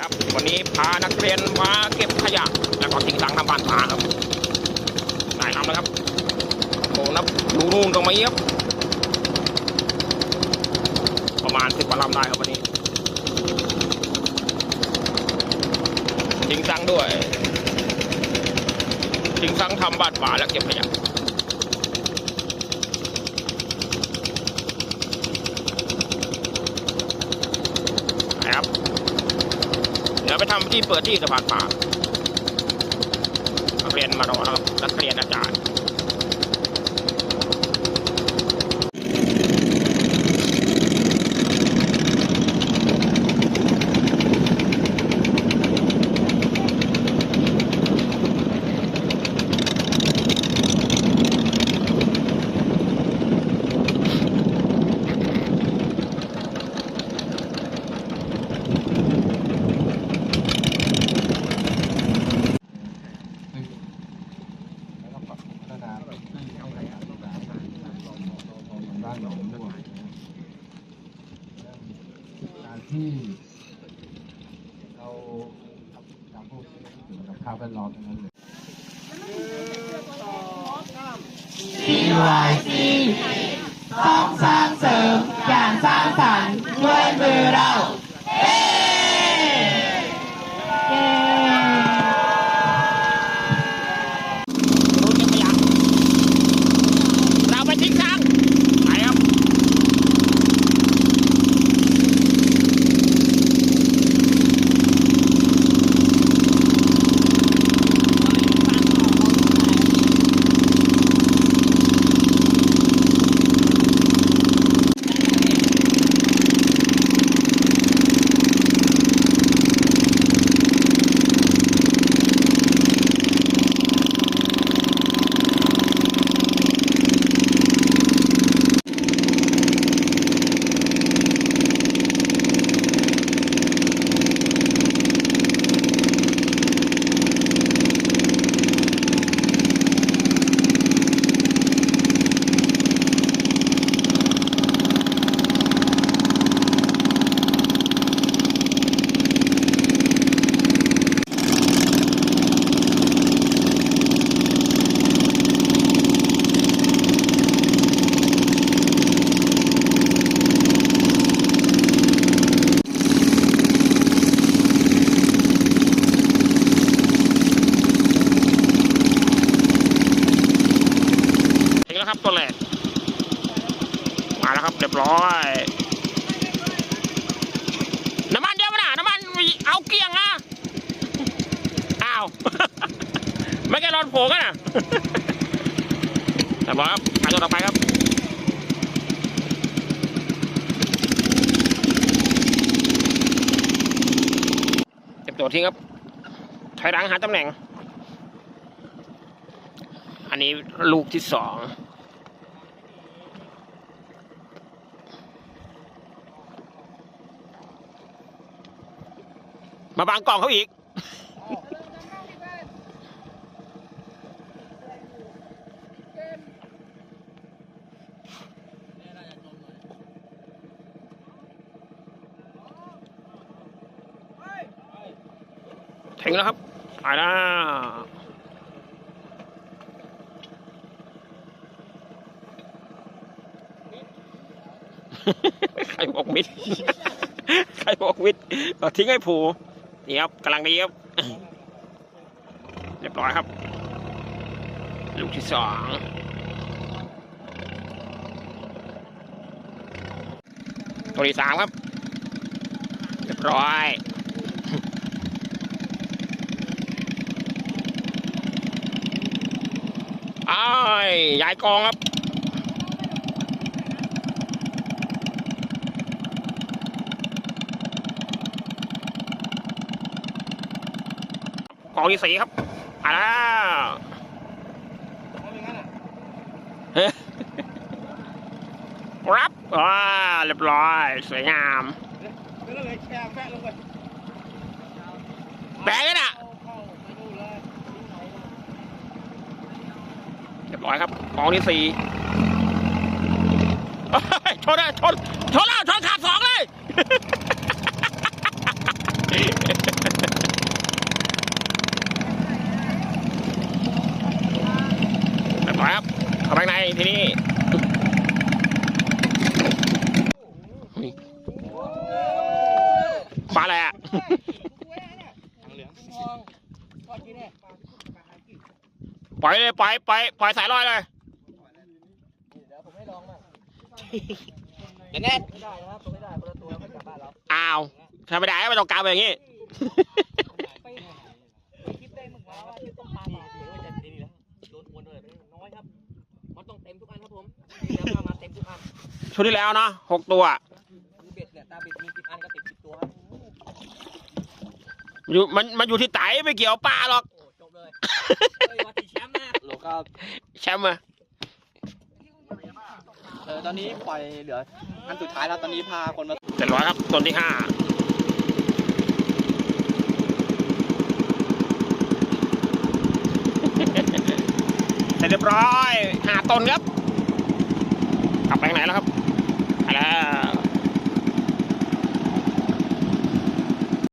ครับวันนี้พานักเรียนมาเก็บขยะแล้วก็ทิ้งถังทำบ้านป่าครับนายทำแล้วครับโอ้นับดูนู่นตรงมาเยียบประมาณสิบกว่าลำได้ครับวันนี้ทิ้งสังด้วยทิ้งสังทำบ้านป่าแล้วเก็บขยะนะครับ เดี๋ยวไป ทำที่เปิดที่สะพานป่านักเรียนมารอแล้วครับนักเรียนอาจารย์ แล้วก็ปรับพัฒนาด้านหนองบัวการ ที่เราทำการพูดเกี่ยวกับภาพแวดล้อมทั้งนั้นเลย CYC ต้องสร้างเสริมอย่างสร้างสรรค์ด้วยมือเราเย้เย้ รู้เก็บขยะเราไปทิ้งสังไปครับ ถึงแล้วครับ ตัวแรกมาแล้วครับเรียบร้อยน้ำมันเยอะปะน่ะน้ำมันเอาเกลี้ยงอะอ้าวไม่แกรอนโผล่กันอะแต่บอกครับหาตัวต่อไปครับเก็บตัวทิ้งครับถอยหลังหาตำแหน่ง อันนี้ลูกที่สอง มาบังกล่องเขาอีก ถึงแล้วครับไปแล้วใครบอกมิด ใครบอกมิดทิ้งให้ผู นี่ครับกำลังดีครับ เรียบร้อยครับ ลูกที่สองตัวที่สามครับ เรียบร้อยอ้ายย้ายกองครับ กองที่สี่ครับมาแล้วรับว้าเรียบร้อยสวยงามแบกกันอะเรียบร้อยครับกองที่สี่ชนเลยชนชนแล้วชนขาดสองเลย ครับเข้าไปในที่นี่ปลาอะไรอะปล่อยเลยปล่อยปล่อยปล่อยสายลอยเลยเดี๋ยวแน่อ้าวทำไม่ได้ไม่ต้องกลับอย่างงี้ ชุดที่แล้วเนาะหกตัวคือเบ็ดเนี่ยตาเบ็ดมีสิบอันก็ติดสิบตัวครับอยู่มันมันอยู่ที่ไตไม่เกี่ยวปลาหรอกโอ้จบเลยเฮ้ยมาตีแชมป์นะโลก็แชมป์อะเออตอนนี้ปล่อยเหลืออันสุดท้ายแล้วตอนนี้พาคนมาเสร็จร้อยครับตัวที่ห้าเสร็จเรียบร้อยห้าต้นครับกลับไปทางไหนแล้วครับ Iya.